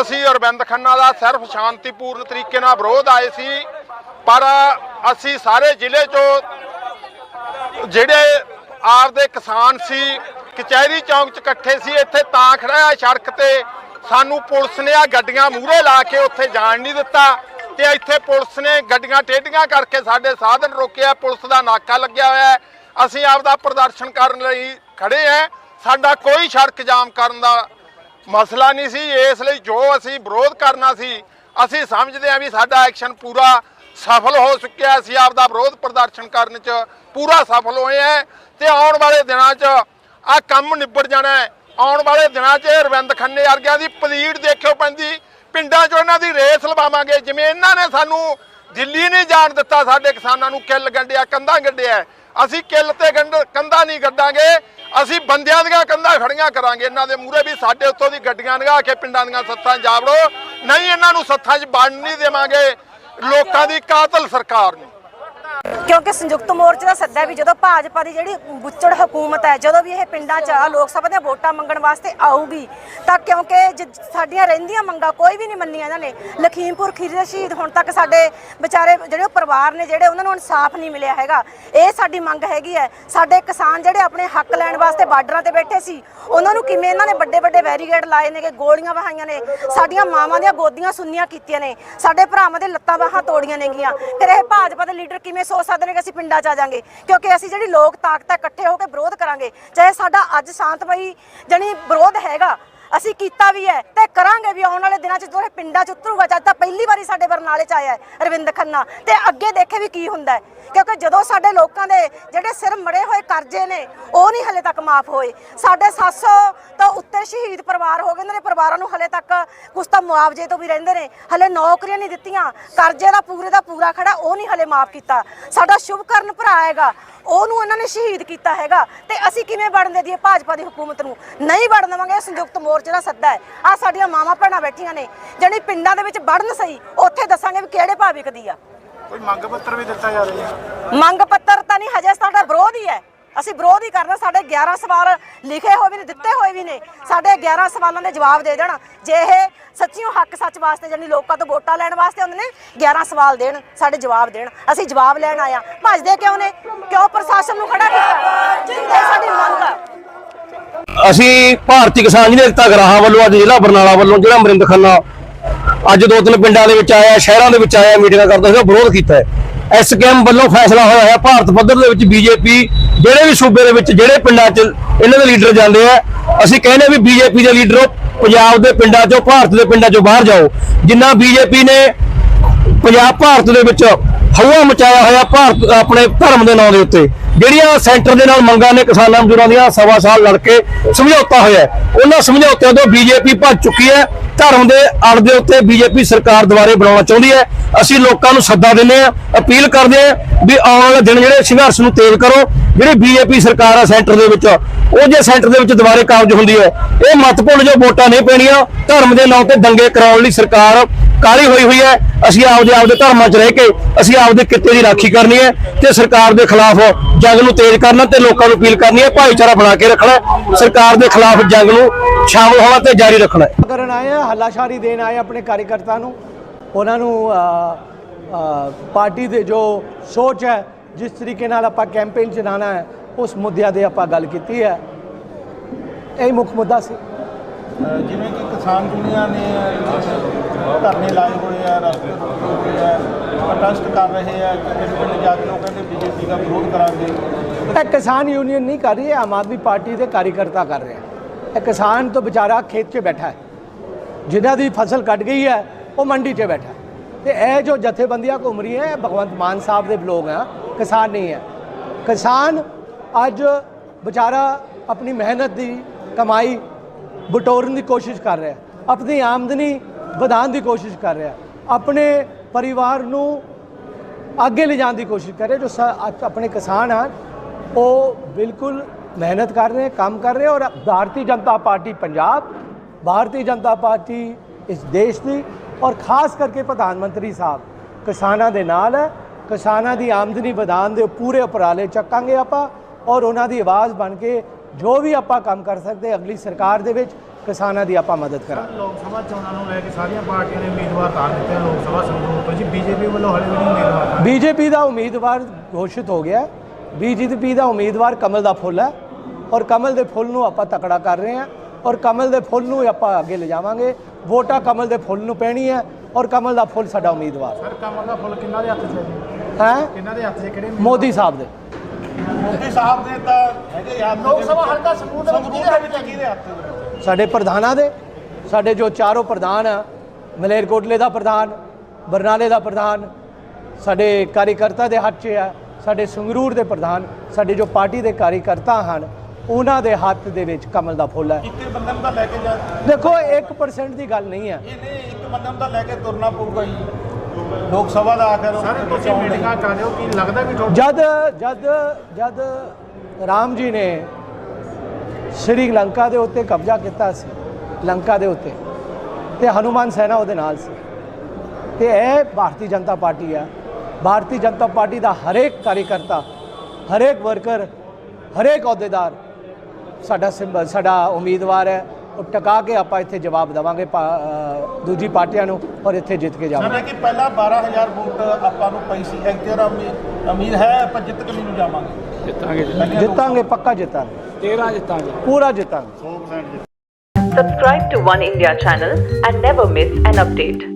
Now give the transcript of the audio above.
ਅਸੀਂ ਅਰਵਿੰਦ ਖੰਨਾ ਦਾ ਸਿਰਫ ਸ਼ਾਂਤੀਪੂਰਨ ਤਰੀਕੇ ਨਾਲ ਵਿਰੋਧ ਆਏ ਸੀ, ਪਰ ਅਸੀਂ ਸਾਰੇ ਜ਼ਿਲ੍ਹੇ ਚੋਂ ਜਿਹੜੇ ਆਪਦੇ ਕਿਸਾਨ ਸੀ, ਕਚਹਿਰੀ ਚੌਂਕ 'ਚ ਇਕੱਠੇ ਸੀ, ਇੱਥੇ ਤਾਂ ਖੜਾ ਆ ਸੜਕ ਤੇ, ਸਾਨੂੰ ਪੁਲਿਸ ਨੇ ਆ ਗੱਡੀਆਂ ਮੂਹਰੇ ਲਾ ਕੇ ਉੱਥੇ ਜਾਣ ਨਹੀਂ ਦਿੱਤਾ ਤੇ ਇੱਥੇ ਪੁਲਿਸ ਨੇ ਗੱਡੀਆਂ ਟੇਢੀਆਂ ਕਰਕੇ ਸਾਡੇ ਸਾਧਨ ਰੋਕਿਆ, ਪੁਲਿਸ ਦਾ ਨਾਕਾ ਲੱਗਿਆ ਹੋਇਆ ਹੈ। ਅਸੀਂ ਆਪਦਾ ਪ੍ਰਦਰਸ਼ਨ ਕਰਨ ਲਈ ਖੜੇ ਆ ਸਾਡਾ ਕੋਈ ਸੜਕ ਜਾਮ ਕਰਨ ਦਾ ਮਸਲਾ ਨਹੀਂ ਸੀ, ਇਸ ਲਈ ਜੋ ਅਸੀਂ ਵਿਰੋਧ ਕਰਨਾ ਸੀ, ਅਸੀਂ ਸਮਝਦੇ ਹਾਂ ਵੀ ਸਾਡਾ ਐਕਸ਼ਨ ਪੂਰਾ ਸਫਲ ਹੋ ਚੁੱਕਿਆ ਅਸੀਂ ਆਪਦਾ ਵਿਰੋਧ ਪ੍ਰਦਰਸ਼ਨ ਕਰਨ 'ਚ ਪੂਰਾ ਸਫਲ ਹੋਏ ਆ ਤੇ ਆਉਣ ਵਾਲੇ ਦਿਨਾਂ 'ਚ ਆ ਕੰਮ ਨਿਬੜ ਜਾਣਾ ਹੈ। ਆਉਣ ਵਾਲੇ ਦਿਨਾਂ 'ਚ ਰਵਿੰਦ ਖੰਨੇ ਵਰਗਿਆਂ ਦੀ ਪਲੀੜ ਦੇਖਿਓ ਪੈਂਦੀ, ਪਿੰਡਾਂ 'ਚ ਇਹਨਾਂ ਦੀ ਰੇਸ ਲਵਾਵਾਂਗੇ, ਜਿਵੇਂ ਇਹਨਾਂ ਨੇ ਸਾਨੂੰ ਦਿੱਲੀ ਨਹੀਂ ਜਾਣ ਦਿੱਤਾ, ਸਾਡੇ ਕਿਸਾਨਾਂ ਨੂੰ ਕਿੱਲ ਗੰਡਿਆ ਕੰਧਾਂ ਗੱਡਿਆ ਅਸੀਂ ਕਿੱਲ ਤੇ ਗੰਢ ਕੰਧਾਂ ਨਹੀਂ ਗੱਡਾਂਗੇ ਅਸੀਂ ਬੰਦਿਆਂ ਦੀਆਂ ਕੰਧਾਂ ਖੜੀਆਂ ਕਰਾਂਗੇ। ਇਹਨਾਂ ਦੇ ਮੂਹਰੇ ਵੀ ਸਾਡੇ ਉੱਤੋਂ ਦੀ ਗੱਡੀਆਂ ਲੰਘਾ ਕੇ ਪਿੰਡਾਂ ਦੀਆਂ ਸੱਥਾਂ 'ਚ ਜਾ ਵੜੋ ਨਹੀਂ, ਇਹਨਾਂ ਨੂੰ ਸੱਥਾਂ 'ਚ ਵੜਨ ਨਹੀਂ ਦੇਵਾਂਗੇ। ਲੋਕਾਂ ਦੀ ਕਾਤਲ ਸਰਕਾਰ ਨੂੰ। ਕਿਉਂਕਿ ਸੰਯੁਕਤ ਮੋਰਚੇ ਦਾ ਸੱਦਾ ਵੀ ਜਦੋਂ ਭਾਜਪਾ ਦੀ ਜਿਹੜੀ ਬੁੱਚੜ ਹਕੂਮਤ ਹੈ, ਜਦੋਂ ਵੀ ਇਹ ਪਿੰਡਾਂ 'ਚ ਲੋਕ ਸਭਾ ਦੀਆਂ ਵੋਟਾਂ ਮੰਗਣ ਵਾਸਤੇ ਆਊਗੀ, ਤਾਂ ਕਿਉਂਕਿ ਜ- ਸਾਡੀਆਂ ਰਹਿੰਦੀਆਂ ਮੰਗਾਂ ਕੋਈ ਵੀ ਨਹੀਂ ਮੰਨੀਆਂ ਇਹਨਾਂ ਨੇ। ਲਖੀਮਪੁਰ ਖੀਰੀ ਦੇ ਸ਼ਹੀਦ ਹੁਣ ਤੱਕ ਸਾਡੇ ਵਿਚਾਰੇ ਜਿਹੜੇ ਉਹ ਪਰਿਵਾਰ ਨੇ, ਜਿਹੜੇ ਉਹਨਾਂ ਨੂੰ ਇਨਸਾਫ ਨਹੀਂ ਮਿਲਿਆ ਹੈਗਾ। ਇਹ ਸਾਡੀ ਮੰਗ ਹੈਗੀ ਹੈ। ਸਾਡੇ ਕਿਸਾਨ ਜਿਹੜੇ ਆਪਣੇ ਹੱਕ ਲੈਣ ਵਾਸਤੇ ਬਾਰਡਰਾਂ ਤੇ ਬੈਠੇ ਸੀ, ਉਹਨਾਂ ਨੂੰ ਕਿਵੇਂ ਇਹਨਾਂ ਨੇ ਵੱਡੇ ਵੱਡੇ ਬੈਰੀਗੇਡ ਲਾਏ ਨੇਗੇ, ਗੋਲੀਆਂ ਵਹਾਈਆਂ ਨੇ, ਸਾਡੀਆਂ ਮਾਵਾਂ ਦੀਆਂ ਗੋਦੀਆਂ ਸੁੰਨੀਆਂ ਕੀਤੀਆਂ ਨੇ, ਸਾਡੇ ਭਰਾਵਾਂ ਦੇ ਲੱਤਾਂ ਬਾਹਾਂ ਤੋੜੀਆਂ ਨੇਗੀਆਂ। ਫਿਰ ਇਹ ਭਾਜਪਾ ਦੇ ਲੀਡਰ ਕਿਵੇਂ ਸੋਚ ਸਕਦੇ ਨੇ ਕਿ ਅਸੀਂ ਪਿੰਡਾਂ 'ਚ ਆ ਜਾਾਂਗੇ, ਕਿਉਂਕਿ ਅਸੀਂ ਜਿਹੜੀ ਲੋਕ ਤਾਕਤ ਹੈ ਇਕੱਠੇ ਹੋ ਕੇ ਵਿਰੋਧ ਕਰਾਂਗੇ, ਚਾਹੇ ਸਾਡਾ ਅੱਜ ਸ਼ਾਂਤਮਈ ਜਣੀ ਵਿਰੋਧ ਹੈਗਾ ਅਸੀਂ ਕੀਤਾ ਵੀ ਹੈ ਤੇ ਕਰਾਂਗੇ ਵੀ ਆਉਣ ਵਾਲੇ ਦਿਨਾਂ 'ਚ ਜਦੋਂ ਇਹ ਪਿੰਡਾਂ 'ਚ ਉਤਰੂਗਾ, ਜਦ ਤਾਂ ਪਹਿਲੀ ਵਾਰੀ ਸਾਡੇ ਬਰਨਾਲੇ 'ਚ ਆਇਆ ਹੈ ਅਰਵਿੰਦ ਖੰਨਾ। ਤੇ ਅੱਗੇ ਦੇਖੇ ਵੀ ਕੀ ਹੁੰਦਾ ਹੈ। ਕਿਉਂਕਿ ਜਦੋਂ ਸਾਡੇ ਲੋਕਾਂ ਦੇ ਜਿਹੜੇ ਸਿਰ ਮੜੇ ਹੋਏ ਕਰਜ਼ੇ ਨੇ, ਉਹ ਨਹੀਂ ਹਲੇ ਤੱਕ ਮਾਫ ਹੋਏ। ਸਾਡੇ 700 ਤੋਂ ਉੱਤੇ ਸ਼ਹੀਦ ਪਰਿਵਾਰ ਹੋ ਗਏ ਨੇ, ਪਰਿਵਾਰਾਂ ਨੂੰ ਹਲੇ ਤੱਕ ਕੁਛ ਤਾਂ ਮੁਆਵਜ਼ੇ ਤੋਂ ਵੀ ਰਹਿੰਦੇ ਨੇ। ਹਲੇ ਨੌਕਰੀਆਂ ਨਹੀਂ ਦਿੱਤੀਆਂ, ਕਰਜ਼ੇ ਦਾ ਪੂਰੇ ਦਾ ਪੂਰਾ ਖੜਾ, ਉਹ ਨਹੀਂ ਹਲੇ ਮਾਫ ਕੀਤਾ। ਸਾਡਾ ਸ਼ੁਭਕਰਨ ਭਰਾ ਹੈਗਾ, ਉਹਨੂੰ ਉਹਨਾਂ ਨੇ ਸ਼ਹੀਦ ਕੀਤਾ ਹੈਗਾ। ਤੇ ਅਸੀਂ ਕਿਵੇਂ ਵੜਨ ਦੇ ਦਈਏ ਭਾਜਪਾ ਦੀ ਹਕੂਮਤ ਨੂੰ? ਨਹੀਂ ਵੜਨ ਦੇਵਾਂਗੇ, ਸੰਯੁਕਤ ਸੰਯੁਕਤ ਮੋਰਚੇ ਦਾ ਸੱਦਾ ਹੈ ਆ ਸਾਡੀਆਂ ਮਾਵਾਂ ਭੈਣਾਂ ਬੈਠੀਆਂ ਨੇ ਜਿਹੜੀ ਪਿੰਡਾਂ ਦੇ ਵਿੱਚ ਵੜਨ ਸਹੀ ਉੱਥੇ ਦੱਸਾਂਗੇ ਵੀ ਕਿਹੜੇ ਭਾਅ ਵਿਕਦੀ ਆ। ਕੋਈ ਮੰਗ ਪੱਤਰ ਵੀ ਦਿੱਤਾ ਜਾ ਰਿਹਾ ਹੈ? ਮੰਗ ਪੱਤਰ ਤਾਂ ਨਹੀਂ ਹਜੇ ਸਾਡਾ ਵਿਰੋਧ ਹੀ ਹੈ। ਅਸੀਂ ਵਿਰੋਧ ਹੀ ਕਰਨਾ ਸਾਡੇ 11 ਸਵਾਲ ਲਿਖੇ ਹੋਏ ਵੀ ਨੇ ਦਿੱਤੇ ਹੋਏ ਵੀ ਨੇ। ਸਾਡੇ 11 ਸਵਾਲਾਂ ਦੇ ਜਵਾਬ ਦੇ ਦੇਣ। ਜੇ ਇਹ ਸੱਚੀਓ ਹੱਕ ਸੱਚ ਵਾਸਤੇ ਜਾਨੀ ਲੋਕਾਂ ਤੋਂ ਵੋਟਾਂ ਲੈਣ ਵਾਸਤੇ ਹੁੰਦੇ ਨੇ 11 ਸਵਾਲ ਦੇਣ ਸਾਡੇ ਜਵਾਬ ਦੇਣ। ਅਸੀਂ ਜਵਾਬ ਲੈਣ ਆਇਆ ਭੱਜਦੇ ਕਿਉਂ ਨੇ? ਕਿਉਂ ਪ੍ਰਸ਼ਾਸਨ ਨੂੰ ਖੜਾ ਕੀਤਾ? ਇਹ ਸਾਡੀ ਮੰਗ ਹੈ ਅਸੀਂ ਭਾਰਤੀ ਕਿਸਾਨ ਯੂਨੀਅਨ ਏਕਤਾ ਗਰਾਹਾਂ ਵੱਲੋਂ ਅੱਜ ਜ਼ਿਲ੍ਹਾ ਬਰਨਾਲਾ ਵੱਲੋਂ ਜਿਹੜਾ ਅਮਰਿੰਦ ਖੰਨਾ ਅੱਜ ਦੋ ਤਿੰਨ ਪਿੰਡਾਂ ਦੇ ਵਿੱਚ ਆਇਆ, ਸ਼ਹਿਰਾਂ ਦੇ ਵਿੱਚ ਆਇਆ, ਮੀਟਿੰਗਾਂ ਕਰਦਾ ਸੀਗਾ ਵਿਰੋਧ ਕੀਤਾ ਹੈ। ਐਸਕੇਐਮ ਵੱਲੋਂ ਫੈਸਲਾ ਹੋਇਆ ਹੈ, ਭਾਰਤ ਪੱਧਰ ਦੇ ਵਿੱਚ ਬੀਜੇਪੀ ਜਿਹੜੇ ਵੀ ਸੂਬੇ ਦੇ ਵਿੱਚ ਜਿਹੜੇ ਪਿੰਡਾਂ 'ਚ ਇਹਨਾਂ ਦੇ ਲੀਡਰ ਜਾਂਦੇ ਆ, ਅਸੀਂ ਕਹਿੰਦੇ ਵੀ ਬੀਜੇਪੀ ਦੇ ਲੀਡਰ, ਪੰਜਾਬ ਦੇ ਪਿੰਡਾਂ 'ਚੋਂ, ਭਾਰਤ ਦੇ ਪਿੰਡਾਂ 'ਚੋਂ ਬਾਹਰ ਜਾਓ। ਜਿੰਨਾ ਬੀਜੇਪੀ ਨੇ ਪੰਜਾਬ, ਭਾਰਤ ਦੇ ਵਿੱਚ ਹਵਾ ਮਚਾਇਆ ਹੋਇਆ, ਭਾਰਤ ਆਪਣੇ ਧਰਮ ਦੇ ਨਾਂ ਦੇ ਉੱਤੇ। ਜਿਹੜੀਆਂ ਸੈਂਟਰ ਦੇ ਨਾਲ ਮੰਗਾਂ ਨੇ ਕਿਸਾਨਾਂ ਮਜ਼ਦੂਰਾਂ ਦੀਆਂ, ਸਵਾ ਸਾਲ ਲੜ ਕੇ ਸਮਝੌਤਾ ਹੋਇਆ ਉਹਨਾਂ ਸਮਝੌਤਿਆਂ ਤੋਂ ਬੀਜੇਪੀ ਭੱਜ ਚੁੱਕੀ ਹੈ। ਧਰਮ ਦੇ ਅੜ ਦੇ ਉੱਤੇ ਬੀਜੇਪੀ ਸਰਕਾਰ ਦੁਬਾਰੇ ਬਣਾਉਣਾ ਚਾਹੁੰਦੀ ਹੈ। ਅਸੀਂ ਲੋਕਾਂ ਨੂੰ ਸੱਦਾ ਦਿੰਦੇ ਹਾਂ, ਅਪੀਲ ਕਰਦੇ ਹਾਂ ਵੀ ਆਉਣ ਵਾਲੇ ਦਿਨ ਜਿਹੜੇ ਸੰਘਰਸ਼ ਨੂੰ ਤੇਜ਼ ਕਰੋ, ਜਿਹੜੀ ਬੀਜੇਪੀ ਸਰਕਾਰ ਆ ਸੈਂਟਰ ਦੇ ਵਿੱਚ, ਉਹ ਜੇ ਸੈਂਟਰ ਦੇ ਵਿੱਚ ਦੁਬਾਰੇ ਕਾਬਜ ਹੁੰਦੀ ਹੈ, ਇਹ ਮਤ ਜੋ ਵੋਟਾਂ ਨਹੀਂ ਪੈਣੀਆਂ, ਧਰਮ ਦੇ ਨਾਂ ਤੇ ਦੰਗੇ ਕਰਾਉਣ ਲਈ ਸਰਕਾਰ ਕਾਲੀ ਹੋਈ ਹੋਈ ਹੈ, ਅਸੀਂ ਆਪਦੇ ਆਪਦੇ ਧਰਮਾਂ 'ਚ ਰਹਿ ਕੇ ਅਸੀਂ ਆਪਦੇ ਕਿੱਤੇ ਦੀ ਰਾਖੀ ਕਰਨੀ ਹੈ ਤੇ ਸਰਕਾਰ ਦੇ ਖਿਲਾਫ ਜੰਗ ਨੂੰ ਤੇਜ਼ ਕਰਨਾ ਤੇ ਲੋਕਾਂ ਨੂੰ ਅਪੀਲ ਕਰਨੀ ਹੈ, ਭਾਈਚਾਰਾ ਬਣਾ ਕੇ ਰੱਖਣਾ ਸਰਕਾਰ ਦੇ ਖਿਲਾਫ ਜੰਗ ਨੂੰ ਸ਼ਾਮਲ ਹੋਣਾ ਤੇ ਜਾਰੀ ਰੱਖਣਾ ਹੈ। ਕਰਨ ਆਏ ਆ ਹੱਲਾਸ਼ਾਰੀ ਦੇਣ ਆਏ ਆਪਣੇ ਕਾਰਜਕਰਤਾ ਨੂੰ, ਉਹਨਾਂ ਨੂੰ ਪਾਰਟੀ ਦੇ ਜੋ ਸੋਚ ਹੈ, ਜਿਸ ਤਰੀਕੇ ਨਾਲ ਆਪਾਂ ਕੈਂਪੇਨ ਚਲਾਉਣਾ ਹੈ, ਉਸ ਮੁੱਦਿਆਂ ਦੇ ਆਪਾਂ ਗੱਲ ਕੀਤੀ ਹੈ ਇਹ ਮੁੱਖ ਮੁੱਦਾ ਸੀ ਜਿਵੇਂ ਕਿ ਕਿਸਾਨ ਦੁਨੀਆ ਨੇ ਧਰਨੇ ਲਾਏ ਹੋਏ ਆ, ਰਸਤੇ ਰੋਕੇ ਹੋਏ ਆ ਪ੍ਰੋਟੈਸਟ ਕਰ ਰਹੇ ਆ ਪਿੰਡ ਪਿੰਡ ਜਾ ਕੇ ਉਹ ਕਹਿੰਦੇ ਬੀਜੇਪੀ ਦਾ ਵਿਰੋਧ ਕਰਾਂਗੇ। ਇਹ ਕਿਸਾਨ ਯੂਨੀਅਨ ਨਹੀਂ ਕਰ ਰਹੀ ਹੈ ਆਮ ਆਦਮੀ ਪਾਰਟੀ ਦੇ ਕਾਰਜਕਰਤਾ ਕਰ ਰਹੇ। ਹੈ ਇਹ ਕਿਸਾਨ ਤੋਂ ਵਿਚਾਰਾ ਖੇਤ 'ਚ ਬੈਠਾ ਹੈ। ਜਿਨ੍ਹਾਂ ਦੀ ਫਸਲ ਕੱਟ ਗਈ ਹੈ, ਉਹ ਮੰਡੀ 'ਚ ਬੈਠਾ ਹੈ। ਤੇ ਇਹ ਜੋ ਜਥੇਬੰਦੀਆਂ ਘੁੰਮ ਰਹੀਆਂ, ਇਹ ਭਗਵੰਤ ਮਾਨ ਸਾਹਿਬ ਦੇ ਲੋਕ ਆ, ਕਿਸਾਨ ਨਹੀਂ ਹੈ। ਕਿਸਾਨ ਅੱਜ ਵਿਚਾਰਾ ਆਪਣੀ ਮਿਹਨਤ ਦੀ ਕਮਾਈ ਬਟੋਰਨ ਦੀ ਕੋਸ਼ਿਸ਼ ਕਰ ਰਿਹਾ ਆਪਣੀ ਆਮਦਨੀ ਵਧਾਉਣ ਦੀ ਕੋਸ਼ਿਸ਼ ਕਰ ਰਿਹਾ ਆਪਣੇ ਪਰਿਵਾਰ ਨੂੰ ਅੱਗੇ ਲਿਜਾਣ ਦੀ ਕੋਸ਼ਿਸ਼ ਕਰ ਰਿਹਾ ਜੋ ਸ- ਆਪਣੇ ਕਿਸਾਨ ਹਨ, ਉਹ ਬਿਲਕੁਲ ਮਿਹਨਤ ਕਰ ਰਹੇ, ਕੰਮ ਕਰ ਰਹੇ ਔਰ ਭਾਰਤੀ ਜਨਤਾ ਪਾਰਟੀ ਪੰਜਾਬ, ਭਾਰਤੀ ਜਨਤਾ ਪਾਰਟੀ ਇਸ ਦੇਸ਼ ਦੀ ਔਰ ਖਾਸ ਕਰਕੇ ਪ੍ਰਧਾਨ ਮੰਤਰੀ ਸਾਹਿਬ ਕਿਸਾਨਾਂ ਦੇ ਨਾਲ ਹੈ। ਕਿਸਾਨਾਂ ਦੀ ਆਮਦਨੀ ਵਧਾਉਣ ਦੇ ਪੂਰੇ ਉਪਰਾਲੇ ਚੱਕਾਂਗੇ ਆਪਾਂ ਔਰ ਉਹਨਾਂ ਦੀ ਆਵਾਜ਼ ਬਣ ਕੇ ਜੋ ਵੀ ਆਪਾਂ ਕੰਮ ਕਰ ਸਕਦੇ ਅਗਲੀ ਸਰਕਾਰ ਦੇ ਵਿੱਚ ਕਿਸਾਨਾਂ ਦੀ ਆਪਾਂ ਮਦਦ ਕਰਾਂਗੇ। ਲੋਕ ਸਭਾ ਚੋਣਾਂ ਨੂੰ ਲੈ ਕੇ ਸਾਰੀਆਂ ਪਾਰਟੀਆਂ ਨੇ ਉਮੀਦਵਾਰ ਤਾਰ ਦਿੱਤੇ ਲੋਕ ਸਭਾ ਸੰਗਰੂਰ ਤੋਂ ਜੀ। ਬੀਜੇਪੀ ਵੱਲੋਂ ਹਲੇ ਵੀ ਨਹੀਂ ਉਮੀਦਵਾਰ ਬੀਜੇਪੀ ਦਾ ਉਮੀਦਵਾਰ ਘੋਸ਼ਿਤ ਹੋ ਗਿਆ। ਬੀਜੇਪੀ ਦਾ ਉਮੀਦਵਾਰ ਕਮਲ ਦਾ ਫੁੱਲ ਹੈ ਔਰ ਕਮਲ ਦੇ ਫੁੱਲ ਨੂੰ ਆਪਾਂ ਤਕੜਾ ਕਰ ਰਹੇ ਹਾਂ ਔਰ ਕਮਲ ਦੇ ਫੁੱਲ ਨੂੰ ਆਪਾਂ ਅੱਗੇ ਲਿਜਾਵਾਂਗੇ। ਵੋਟਾਂ ਕਮਲ ਦੇ ਫੁੱਲ ਨੂੰ ਪੈਣੀ ਹੈ ਔਰ ਕਮਲ ਦਾ ਫੁੱਲ ਸਾਡਾ ਉਮੀਦਵਾਰ। ਸਰ ਕਮਲ ਦਾ ਫੁੱਲ ਕਿੰਨਾ ਦੇ ਹੱਥ 'ਚ ਹੈ ਜੀ? ਹੈ? ਕਿੰਨਾ ਦੇ ਹੱਥ 'ਚ ਕਿਹੜੇ ਮੋਦੀ ਸਾਹਿਬ ਦੇ। ਮੋਦੀ ਸਾਹਿਬ ਦੇ ਤਾਂ ਹੈਗੇ ਯਾਰ ਲੋਕ ਸਭਾ ਹਲਕਾ ਸੰਗਰੂਰ ਦੇ ਵਿੱਚ ਕਿਹਦੇ ਹੱਥ 'ਚ ਸਾਡੇ ਪ੍ਰਧਾਨਾਂ ਦੇ। ਸਾਡੇ ਜੋ ਚਾਰੋਂ ਪ੍ਰਧਾਨ ਆ ਮਲੇਰਕੋਟਲੇ ਦਾ ਪ੍ਰਧਾਨ ਬਰਨਾਲੇ ਦਾ ਪ੍ਰਧਾਨ ਸਾਡੇ ਕਾਰੀਕਰਤਾ ਦੇ ਹੱਥ 'ਚ ਆ ਸਾਡੇ ਸੰਗਰੂਰ ਦੇ ਪ੍ਰਧਾਨ ਸਾਡੇ ਜੋ ਪਾਰਟੀ ਦੇ ਕਾਰੀਕਰਤਾ ਹਨ ਉਹਨਾਂ ਦੇ ਹੱਥ ਦੇ ਵਿੱਚ ਕਮਲ ਦਾ ਫੁੱਲ ਹੈ ਇੱਕ ਬੰਦੇ ਨੂੰ ਤਾਂ ਲੈ ਕੇ ਜਾ ਦੇਖੋ 1% ਦੀ ਗੱਲ ਨਹੀਂ ਹੈ ਇਹ ਨਹੀਂ ਇੱਕ ਬੰਦੇ ਨੂੰ ਤਾਂ ਲੈ ਕੇ ਤੁਰਨਾ ਪਊਗਾ ਜੀ। ਲੋਕ ਸਭਾ ਦਾ ਆਖਰ ਸਰ ਤੁਸੀਂ ਮੀਟਿੰਗਾਂ ਕਰ ਰਹੇ ਹੋ ਕਿ ਲੱਗਦਾ ਵੀ ਜਦ ਜਦ ਜਦ ਰਾਮ ਜੀ ਨੇ ਸ਼੍ਰੀ ਲੰਕਾ ਦੇ ਉੱਤੇ ਕਬਜ਼ਾ ਕੀਤਾ ਸੀ ਲੰਕਾ ਦੇ ਉੱਤੇ ਤੇ ਹਨੂਮਾਨ ਸੈਨਾ ਉਹਦੇ ਨਾਲ ਸੀ। ਤੇ ਇਹ ਭਾਰਤੀ ਜਨਤਾ ਪਾਰਟੀ ਆ। ਭਾਰਤੀ ਜਨਤਾ ਪਾਰਟੀ ਦਾ ਹਰੇਕ ਕਾਰੀਕਰਤਾ ਹਰੇਕ ਵਰਕਰ ਹਰੇਕ ਅਹੁਦੇਦਾਰ ਸਾਡਾ ਸਿੰਬਲ ਸਾਡਾ ਉਮੀਦਵਾਰ ਹੈ। ਟਿਕਾ ਕੇ ਆਪਾਂ ਇੱਥੇ ਜਵਾਬ ਦੇਵਾਂਗੇ ਦੂਜੀ ਪਾਰਟੀਆਂ ਨੂੰ ਔਰ ਇੱਥੇ ਜਿੱਤ ਕੇ ਜਾਵਾਂਗੇ। ਸਾਡਾ ਕਿ ਪਹਿਲਾਂ 12000 ਵੋਟ ਆਪਾਂ ਨੂੰ ਪਈ ਸੀ ਐਕਟਰ ਉਮੀਦ ਉਮੀਦ ਹੈ ਆਪਾਂ ਜਿੱਤ ਕੇ ਨੂੰ ਜਾਵਾਂਗੇ। ਜਿੱਤਾਂਗੇ ਜਿੱਤਾਂਗੇ ਪੱਕਾ ਜਿੱਤਾਂਗੇ। 13 ਜਿੱਤਾਂਗੇ। ਪੂਰਾ ਜਿੱਤਾਂਗੇ। Subscribe to One India channel and never miss an update.